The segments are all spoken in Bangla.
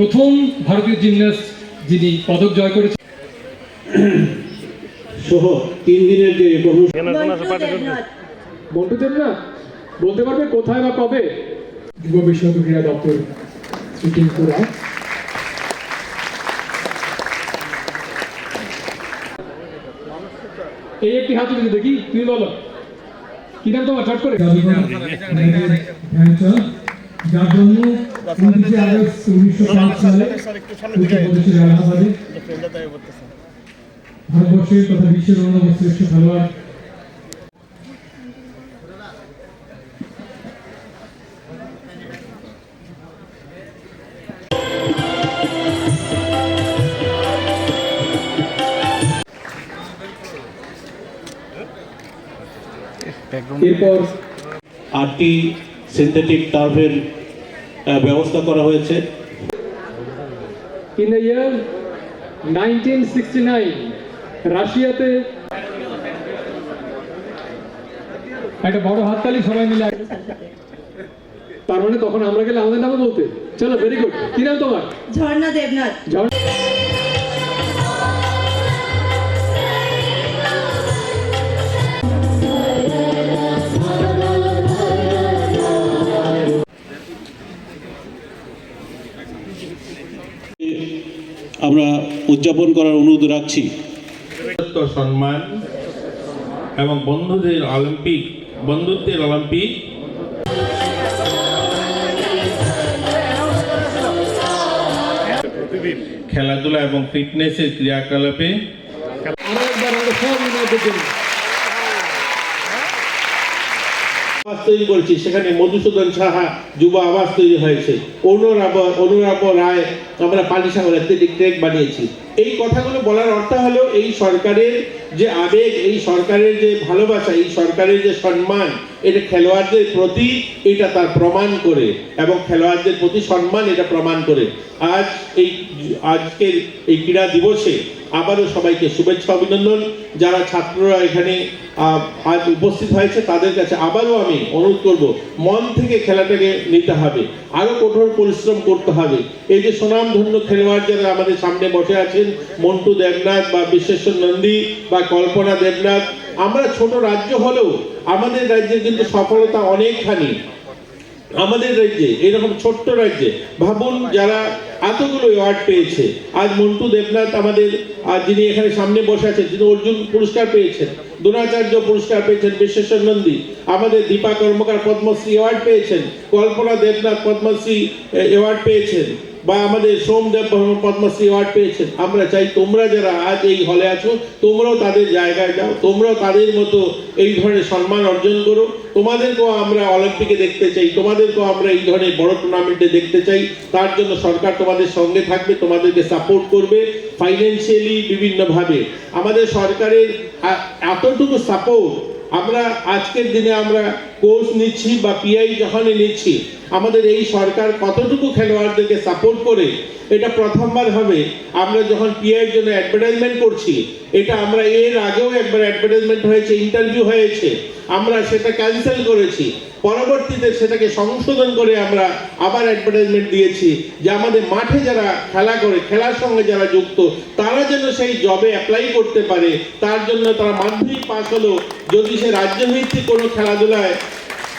প্রথম ভারতীয় জিমন্যাস্ট যিনি পদক জয় করেছেন। সহ তিন দিনের যে মন্টু দেবনাথ বলতে পারবে কোথায় বা কবে? যুব বিষয়ক ক্রীড়া দপ্তর শ্রী টিঙ্কু এই একটি হাত তুলে দেখি তুমি বলো। কি নাম তোমার? চট করে। যার জন্ম ভারতবর্ষের তথা বিশ্বের অন্যতম শ্রেষ্ঠ খেলোয়াড়। এরপর আটটি সিনথেটিক টার্ফের ব্যবস্থা করা হয়েছে। In the year nineteen sixty nine রাশিয়াতে একটা বড় হাততালি সবাই মিলে তার মানে তখন আমরা গেলে আমাদের নামে বলতে। চলো ভেরি গুড কি নাম তোমার? ঝর্ণা দেবনাথ। ঝড় আমরা উদযাপন করার অনুরোধ রাখছি। সম্মান এবং বন্ধুদের অলিম্পিক বন্ধুত্বের অলিম্পিক। খেলাধুলা এবং ফিটনেসের ক্রিয়াকলাপে। আরও একবার আমাদের সব ইউনাইটেড জন্য আবাস তৈরি করেছি। সেখানে মধুসূদন সাহা যুব আবাস তৈরি হয়েছে। অনুরাব অনুরাব রায়, আমরা পানিসাগর অ্যাথলেটিক ট্রেক বানিয়েছি। এই কথাগুলো বলার অর্থ হলো, এই সরকারের যে আবেগ, এই সরকারের যে ভালোবাসা, এই সরকারের যে সম্মান, এটা খেলোয়াড়দের প্রতি এটা তার প্রমাণ করে এবং খেলোয়াড়দের প্রতি সম্মান এটা প্রমাণ করে। আজ এই, আজকের এই ক্রীড়া দিবসে আবারও সবাইকে শুভেচ্ছা অভিনন্দন। যারা ছাত্ররা এখানে উপস্থিত হয়েছে, তাদের কাছে আবারও আমি অনুরোধ করব, মন থেকে খেলাটাকে নিতে হবে। আরও কঠোর পরিশ্রম করতে হবে। এই যে সুনামধন্য খেলোয়াড় যারা আমাদের সামনে বসে আছেন, মন্টু দেবনাথ বা বিশ্বেশ্বর নন্দী বা কল্পনা দেবনাথ, আমরা ছোট রাজ্য হলেও আমাদের রাজ্যের কিন্তু সফলতা অনেকখানি আমাদের রাজ্যে, এরকম ছোট্ট রাজ্যে, ভাবুন যারা এতগুলো অ্যাওয়ার্ড পেয়েছে। আজ মন্টু দেবনাথ আমাদের, আর যিনি এখানে সামনে বসে আছেন তিনি অর্জুন পুরস্কার পেয়েছেন, দ্রোণাচার্য পুরস্কার পেয়েছেন বিশ্বেশ্বর নন্দী, আমাদের দীপা কর্মকার পদ্মশ্রী অ্যাওয়ার্ড পেয়েছেন, কল্পনা দেবনাথ পদ্মশ্রী অ্যাওয়ার্ড পেয়েছেন। বা আমাদের সোমদেব পদ্মশ্রী অ্যাওয়ার্ড পেয়েছেন। আমরা চাই তোমরা যারা আজ এই হলে আছো, তোমরাও তাদের জায়গায় যাও, তোমরাও তাদের মতো এই ধরনের সম্মান অর্জন করো। তোমাদেরকেও আমরা অলিম্পিকে দেখতে চাই, তোমাদেরকেও আমরা এই ধরনের বড় টুর্নামেন্টে দেখতে চাই। তার জন্য সরকার তোমাদের সঙ্গে থাকবে, তোমাদেরকে সাপোর্ট করবে ফাইন্যান্সিয়ালি বিভিন্নভাবে। আমাদের সরকারের এতটুকু সাপোর্ট আমরা আজকের দিনে আমরা কোচ নিচ্ছি বা পিআই যখনই নিচ্ছি, আমাদের এই সরকার কতটুকু খেলোয়াড়দেরকে সাপোর্ট করে, এটা প্রথমবার হবে। আমরা যখন পিআই জন্য অ্যাডভার্টাইজমেন্ট করছি, এটা আমরা এর আগেও একবার অ্যাডভার্টাইজমেন্ট হয়েছে ইন্টারভিউ হয়েছে। আমরা সেটা ক্যান্সেল করেছি। পরবর্তীতে সেটাকে সংশোধন করে আমরা আবার অ্যাডভার্টাইজমেন্ট দিয়েছি যে আমাদের মাঠে যারা খেলা করে, খেলার সঙ্গে যারা যুক্ত, তারা যেন সেই জবে অ্যাপ্লাই করতে পারে। তার জন্য তারা মাধ্যমিক পাস হলো যদি সে রাজ্যভিত্তিক কোনো খেলাধুলায়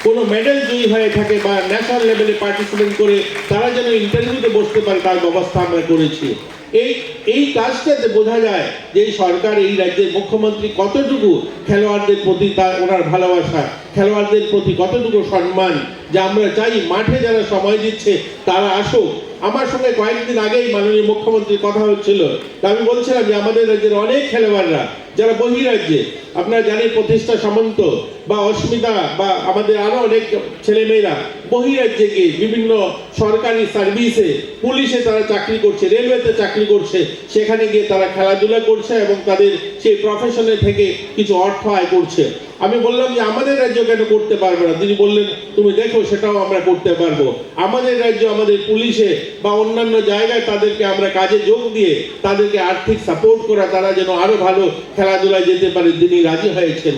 কোনো মেডেল জয়ী হয়ে থাকে বা ন্যাশনাল লেভেলে পার্টিসিপেট করে, তারা যেন ইন্টারভিউতে বসতে পারে, তার ব্যবস্থা আমরা করেছি। এই এই কাজটাতে বোঝা যায় যে সরকার এই রাজ্যের মুখ্যমন্ত্রী কতটুকু খেলোয়াড়দের প্রতি তার, ওনার ভালোবাসা, খেলোয়াড়দের প্রতি কতটুকু সম্মান যে আমরা চাই মাঠে যারা সময় দিচ্ছে তারা আসুক। আমার সঙ্গে কয়েকদিন আগেই মাননীয় মুখ্যমন্ত্রীর কথা হচ্ছিল। তা আমি বলছিলাম যে আমাদের রাজ্যের অনেক খেলোয়াড়রা, যারা বহিরাজ্যে আপনারা জানেন প্রতিষ্ঠা সামন্ত বা অস্মিতা বা আমাদের আরও অনেক ছেলেমেয়েরা বহিরাজ্যে গিয়ে বিভিন্ন সরকারি সার্ভিসে পুলিশে তারা চাকরি করছে, রেলওয়েতে চাকরি করছে, সেখানে গিয়ে তারা খেলাধুলা করছে এবং তাদের সেই প্রফেশনে থেকে কিছু অর্থ আয় করছে। আমি বললাম যে আমাদের রাজ্য কেন করতে পারবে না? তিনি বললেন, তুমি দেখো, সেটাও আমরা করতে পারব। আমাদের রাজ্য আমাদের পুলিশে বা অন্যান্য জায়গায় তাদেরকে আমরা কাজে যোগ দিয়ে তাদেরকে আর্থিক সাপোর্ট করা, তারা যেন আরও ভালো খেলাধুলায় যেতে পারে। তিনি রাজি হয়েছেন।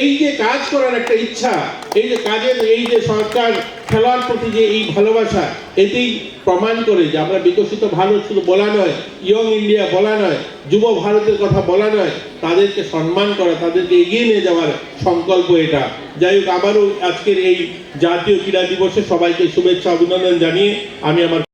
এই যে কাজ করার একটা ইচ্ছা, এই যে কাজের, এই যে সরকার খেলার প্রতি যে এই ভালোবাসা, এতেই প্রমাণ করে যে আমরা বিকশিত ভারত শুধু বলা নয় ইয়ং ইন্ডিয়া বলা নয়, যুব ভারতের কথা বলা নয়, তাদেরকে সম্মান করা, তাদেরকে এগিয়ে নিয়ে যাওয়ার সংকল্প এটা। যাই হোক, আবারও আজকের এই জাতীয় ক্রীড়া দিবসে সবাইকে শুভেচ্ছা, অভিনন্দন জানিয়ে আমি আমার